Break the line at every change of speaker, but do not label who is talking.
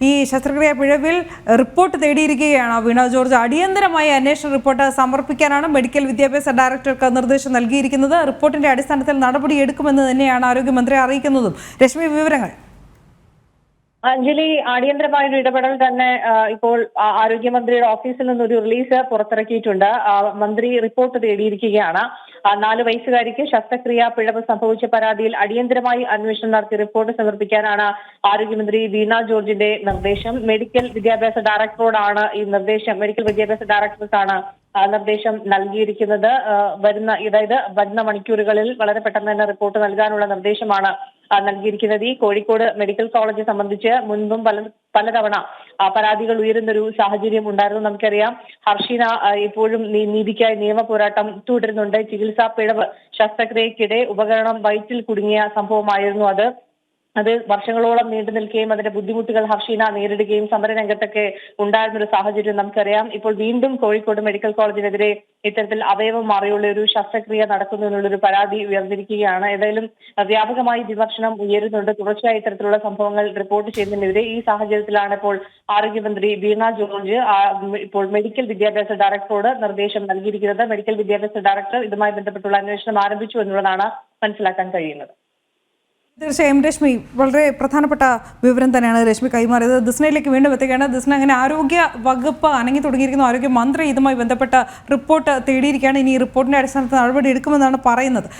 ഈ ശസ്ത്രക്രിയ പിഴവിൽ റിപ്പോർട്ട് തേടിയിരിക്കുകയാണ് വീണ ജോർജ്. അടിയന്തരമായി അന്വേഷണ റിപ്പോർട്ട് സമർപ്പിക്കാനാണ് മെഡിക്കൽ വിദ്യാഭ്യാസ ഡയറക്ടർക്ക് നിർദ്ദേശം നൽകിയിരിക്കുന്നത്. റിപ്പോർട്ടിന്റെ അടിസ്ഥാനത്തിൽ നടപടിയെടുക്കുമെന്ന് തന്നെയാണ് ആരോഗ്യമന്ത്രി അറിയിക്കുന്നതും. രശ്മി വിവരങ്ങൾ.
അഞ്ജലി അടിയന്തരമായ ഒരു ഇടപെടൽ തന്നെ ഇപ്പോൾ ആരോഗ്യമന്ത്രിയുടെ ഓഫീസിൽ നിന്ന് ഒരു റിലീസ് പുറത്തിറക്കിയിട്ടുണ്ട്. മന്ത്രി റിപ്പോർട്ട് തേടിയിരിക്കുകയാണ്. നാല് വയസ്സുകാരിക്ക് ശസ്ത്രക്രിയ പിഴവ് സംഭവിച്ച പരാതിയിൽ അടിയന്തരമായി അന്വേഷണം നടത്തി റിപ്പോർട്ട് സമർപ്പിക്കാനാണ് ആരോഗ്യമന്ത്രി വീണ ജോർജിന്റെ നിർദ്ദേശം. മെഡിക്കൽ വിദ്യാഭ്യാസ ഡയറക്ടറോടാണ് ഈ നിർദ്ദേശം. മെഡിക്കൽ വിദ്യാഭ്യാസ ഡയറക്ടർക്കാണ് നിർദ്ദേശം നൽകിയിരിക്കുന്നത്. വരുന്ന അതായത് വരുന്ന മണിക്കൂറുകളിൽ വളരെ പെട്ടെന്ന് തന്നെ റിപ്പോർട്ട് നൽകാനുള്ള നിർദ്ദേശമാണ് നൽകിയിരിക്കുന്നത്. ഈ കോഴിക്കോട് മെഡിക്കൽ കോളേജ് സംബന്ധിച്ച് മുൻപും പല പലതവണ പരാതികൾ ഉയരുന്നൊരു സാഹചര്യം ഉണ്ടായിരുന്നു നമുക്കറിയാം. ഹർഷീന ഇപ്പോഴും നീതിക്കായി നിയമ പോരാട്ടം തുടരുന്നുണ്ട്. ചികിത്സാ പിഴവ് ശസ്ത്രക്രിയക്കിടെ ഉപകരണം വയറ്റിൽ കുടുങ്ങിയ സംഭവമായിരുന്നു അത്. അത് വർഷങ്ങളോളം നീണ്ടു നിൽക്കുകയും അതിന്റെ ബുദ്ധിമുട്ടുകൾ ഹർഷീന നേരിടുകയും സമരരംഗത്തൊക്കെ ഉണ്ടായിരുന്ന ഒരു സാഹചര്യം നമുക്കറിയാം. ഇപ്പോൾ വീണ്ടും കോഴിക്കോട് മെഡിക്കൽ കോളേജിനെതിരെ ഇത്തരത്തിൽ അവയവം മാറിയുള്ള ഒരു ശസ്ത്രക്രിയ നടക്കുന്നു എന്നുള്ളൊരു പരാതി ഉയർന്നിരിക്കുകയാണ്. ഏതായാലും വ്യാപകമായി വിമർശനം ഉയരുന്നുണ്ട്. തുടർച്ചയായി ഇത്തരത്തിലുള്ള സംഭവങ്ങൾ റിപ്പോർട്ട് ചെയ്യുന്നതിനെതിരെ ഈ സാഹചര്യത്തിലാണ് ഇപ്പോൾ ആരോഗ്യമന്ത്രി വീണ ജോർജ് ഇപ്പോൾ മെഡിക്കൽ വിദ്യാഭ്യാസ ഡയറക്ടറോട് നിർദ്ദേശം നൽകിയിരിക്കുന്നത്. മെഡിക്കൽ വിദ്യാഭ്യാസ ഡയറക്ടർ ഇതുമായി ബന്ധപ്പെട്ടുള്ള അന്വേഷണം ആരംഭിച്ചു എന്നുള്ളതാണ് മനസ്സിലാക്കാൻ കഴിയുന്നത്.
തീർച്ചയായും രശ്മി വളരെ പ്രധാനപ്പെട്ട വിവരം തന്നെയാണ് രശ്മി കൈമാറിയത്. ദിസ്നയിലേക്ക് വീണ്ടും എത്തുകയാണ് ദിസ്ന അങ്ങനെ ആരോഗ്യ വകുപ്പ് അനങ്ങി തുടങ്ങിയിരിക്കുന്ന. ആരോഗ്യ മന്ത്രി ഇതുമായി ബന്ധപ്പെട്ട റിപ്പോർട്ട് തേടിയിരിക്കുകയാണ്. ഇനി ഈ റിപ്പോർട്ടിന്റെ അടിസ്ഥാനത്തിൽ നടപടി എടുക്കുമെന്നാണ് പറയുന്നത്.